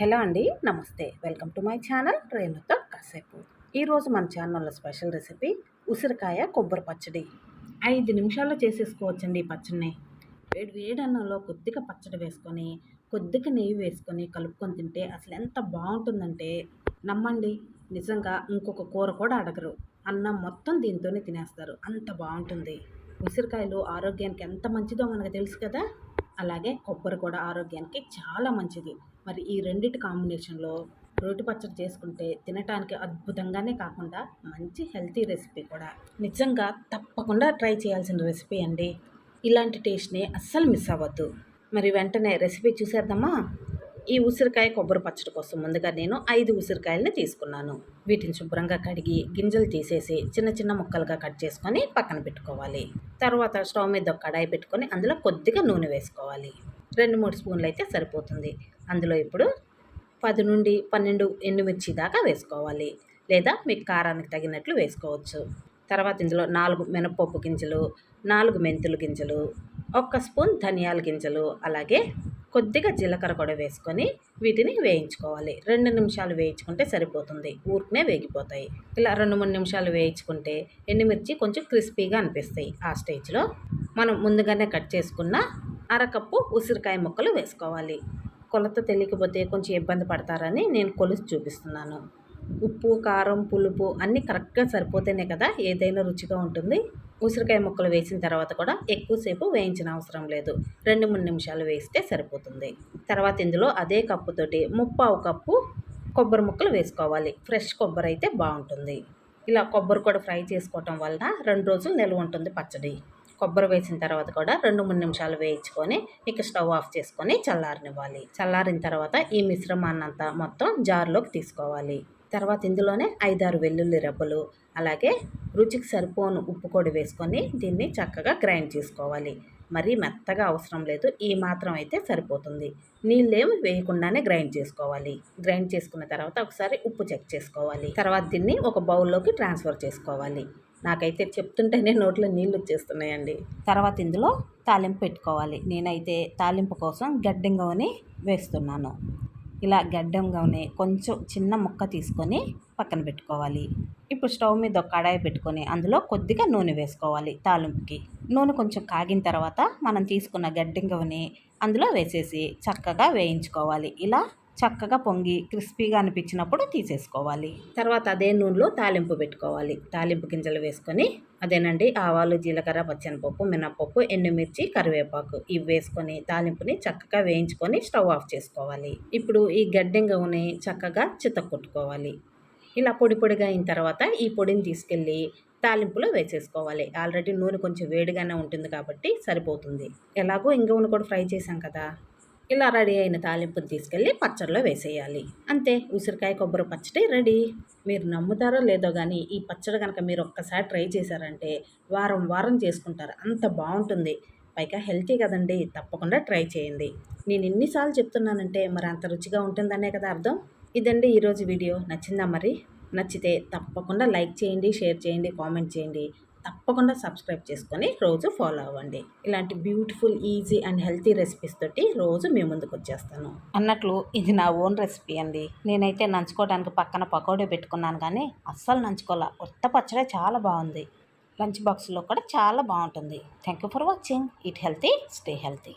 Hello అండి నమస్తే. Welcome to my channel రేణుతో కాసేపు. ఈరోజు మన ఛానల్లో స్పెషల్ రెసిపీ ఉసిరికాయ కొబ్బరి పచ్చడి. ఐదు నిమిషాల్లో చేసేసుకోవచ్చండి ఈ పచ్చడిని. వేడి వేడి అన్నంలో కొద్దిగా పచ్చడి వేసుకొని కొద్దిగా నెయ్యి వేసుకొని కలుపుకొని తింటే అసలు ఎంత బాగుంటుందంటే నమ్మండి. నిజంగా ఇంకొక కూర కూడా అడగరు. అన్నం మొత్తం దీంతోనే తినేస్తారు. అంత బాగుంటుంది. ఉసిరికాయలు ఆరోగ్యానికి ఎంత మంచిదో మనకు తెలుసు కదా? అలాగే కొబ్బరి కూడా ఆరోగ్యానికి చాలా మంచిది. మరి ఈ రెండిటి కాంబినేషన్లో రోటి పచ్చడి చేసుకుంటే తినటానికి అద్భుతంగానే కాకుండా మంచి హెల్తీ రెసిపీ కూడా. నిజంగా తప్పకుండా ట్రై చేయాల్సిన రెసిపీ అండి. ఇలాంటి టేస్ట్ని అస్సలు మిస్ అవ్వద్దు. మరి వెంటనే రెసిపీ చూసేద్దామా? ఈ ఉసిరికాయ కొబ్బరి పచ్చడి కోసం ముందుగా నేను ఐదు ఉసిరికాయలని తీసుకున్నాను. వీటిని శుభ్రంగా కడిగి గింజలు తీసేసి చిన్న చిన్న ముక్కలుగా కట్ చేసుకొని పక్కన పెట్టుకోవాలి. తర్వాత స్టవ్ మీద కడాయి పెట్టుకొని అందులో కొద్దిగా నూనె వేసుకోవాలి. రెండు మూడు స్పూన్లు అయితే సరిపోతుంది. అందులో ఇప్పుడు పది నుండి పన్నెండు ఎండుమిర్చి దాకా వేసుకోవాలి. లేదా మీకు కారానికి తగినట్లు వేసుకోవచ్చు. తర్వాత ఇందులో నాలుగు మినపప్పు గింజలు నాలుగు మెంతులు గింజలు ఒక్క స్పూన్ ధనియాల గింజలు అలాగే కొద్దిగా జీలకర్ర కూడా వేసుకొని వీటిని వేయించుకోవాలి. రెండు నిమిషాలు వేయించుకుంటే సరిపోతుంది. ఊరికనే వేగిపోతాయి. ఇలా రెండు మూడు నిమిషాలు వేయించుకుంటే ఎండుమిర్చి కొంచెం క్రిస్పీగా అనిపిస్తాయి. ఆ స్టేజ్లో మనం ముందుగానే కట్ చేసుకున్న అరకప్పు ఉసిరికాయ ముక్కలు వేసుకోవాలి. కొలత తెలియకపోతే కొంచెం ఇబ్బంది పడతారని నేను కొలిసి చూపిస్తున్నాను. ఉప్పు కారం పులుపు అన్నీ కరెక్ట్గా సరిపోతేనే కదా ఏదైనా రుచిగా ఉంటుంది. ఉసిరికాయ ముక్కలు వేసిన తర్వాత కూడా ఎక్కువసేపు వేయించిన అవసరం లేదు. రెండు మూడు నిమిషాలు వేస్తే సరిపోతుంది. తర్వాత ఇందులో అదే కప్పుతోటి ముప్పావు కప్పు కొబ్బరి ముక్కలు వేసుకోవాలి. ఫ్రెష్ కొబ్బరి అయితే బాగుంటుంది. ఇలా కొబ్బరి కూడా ఫ్రై చేసుకోవటం వలన రెండు రోజులు నిల్వ ఉంటుంది పచ్చడి. కొబ్బరి వేసిన తర్వాత కూడా రెండు మూడు నిమిషాలు వేయించుకొని ఇక స్టవ్ ఆఫ్ చేసుకొని చల్లారనివ్వాలి. చల్లారిన తర్వాత ఈ మిశ్రమాన్నంతా మొత్తం జార్లోకి తీసుకోవాలి. తర్వాత ఇందులోనే ఐదారు వెల్లుల్లి రెబ్బలు అలాగే రుచికి సరిపోను ఉప్పు కూడా వేసుకొని దీన్ని చక్కగా గ్రైండ్ చేసుకోవాలి. మరీ మెత్తగా అవసరం లేదు ఈ మాత్రం అయితే సరిపోతుంది. నీళ్ళేమి వేయకుండానే గ్రైండ్ చేసుకోవాలి. గ్రైండ్ చేసుకున్న తర్వాత ఒకసారి ఉప్పు చెక్ చేసుకోవాలి. తర్వాత దీన్ని ఒక బౌల్లోకి ట్రాన్స్ఫర్ చేసుకోవాలి. నాకైతే చెప్తుంటేనే నోట్లో నీళ్ళు వచ్చేస్తున్నాయండి. తర్వాత ఇందులో తాలింపు పెట్టుకోవాలి. నేనైతే తాలింపు కోసం గడ్డింగవని వేస్తున్నాను. ఇలా గడ్డంగానే కొంచెం చిన్న ముక్క తీసుకొని పక్కన పెట్టుకోవాలి. ఇప్పుడు స్టవ్ మీద ఒక కడాయి పెట్టుకొని అందులో కొద్దిగా నూనె వేసుకోవాలి తాలింపుకి. నూనె కొంచెం కాగిన తర్వాత మనం తీసుకున్న గడ్డంగవని అందులో వేసేసి చక్కగా వేయించుకోవాలి. ఇలా చక్కగా పొంగి క్రిస్పీగా అనిపించినప్పుడు తీసేసుకోవాలి. తర్వాత అదే నూనెలో తాలింపు పెట్టుకోవాలి. తాలింపు గింజలు వేసుకొని అదేనండి ఆవాలు జీలకర్ర పచ్చనిపప్పు మినప్పప్పు ఎండుమిర్చి కరివేపాకు ఇవి వేసుకొని తాలింపుని చక్కగా వేయించుకొని స్టవ్ ఆఫ్ చేసుకోవాలి. ఇప్పుడు ఈ గడ్డెంగవుని చక్కగా చితక్కొట్టుకోవాలి. ఇలా పొడి పొడిగా అయిన తర్వాత ఈ పొడిని తీసుకెళ్ళి తాలింపులో వేసేసుకోవాలి. ఆల్రెడీ నూనె కొంచెం వేడిగానే ఉంటుంది కాబట్టి సరిపోతుంది. ఎలాగో ఇంగవును కూడా ఫ్రై చేసాం కదా. ఇలా రెడీ అయిన తాలింపుని తీసుకెళ్ళి పచ్చడిలో వేసేయాలి. అంతే ఉసిరికాయ కొబ్బరి పచ్చడి రెడీ. మీరు నమ్ముతారో లేదో కానీ ఈ పచ్చడి కనుక మీరు ఒక్కసారి ట్రై చేశారంటే వారం వారం చేసుకుంటారు. అంత బాగుంటుంది. పైగా హెల్తీ కదండి తప్పకుండా ట్రై చేయండి. నేను ఎన్నిసార్లు చెప్తున్నానంటే మరి అంత రుచిగా ఉంటుందనే కదా అర్థం? ఇదండి ఈరోజు వీడియో. నచ్చిందా మరి? నచ్చితే తప్పకుండా లైక్ చేయండి షేర్ చేయండి కామెంట్ చేయండి. తప్పకుండా సబ్స్క్రైబ్ చేసుకొని రోజు ఫాలో అవ్వండి. ఇలాంటి beautiful easy and healthy recipes తోటి రోజు మీ ముందుకు వచ్చేస్తాను. అన్నట్లు ఇది నా ఓన్ రెసిపీ అండి. నేనైతే నంచుకోవడానికి పక్కన పకోడీ పెట్టుకున్నాను కానీ అస్సలు నంచుకోలే. కొత్త పచ్చడే చాలా బాగుంది. లంచ్ బాక్స్లో కూడా చాలా బాగుంటుంది. Thank you for watching it healthy stay healthy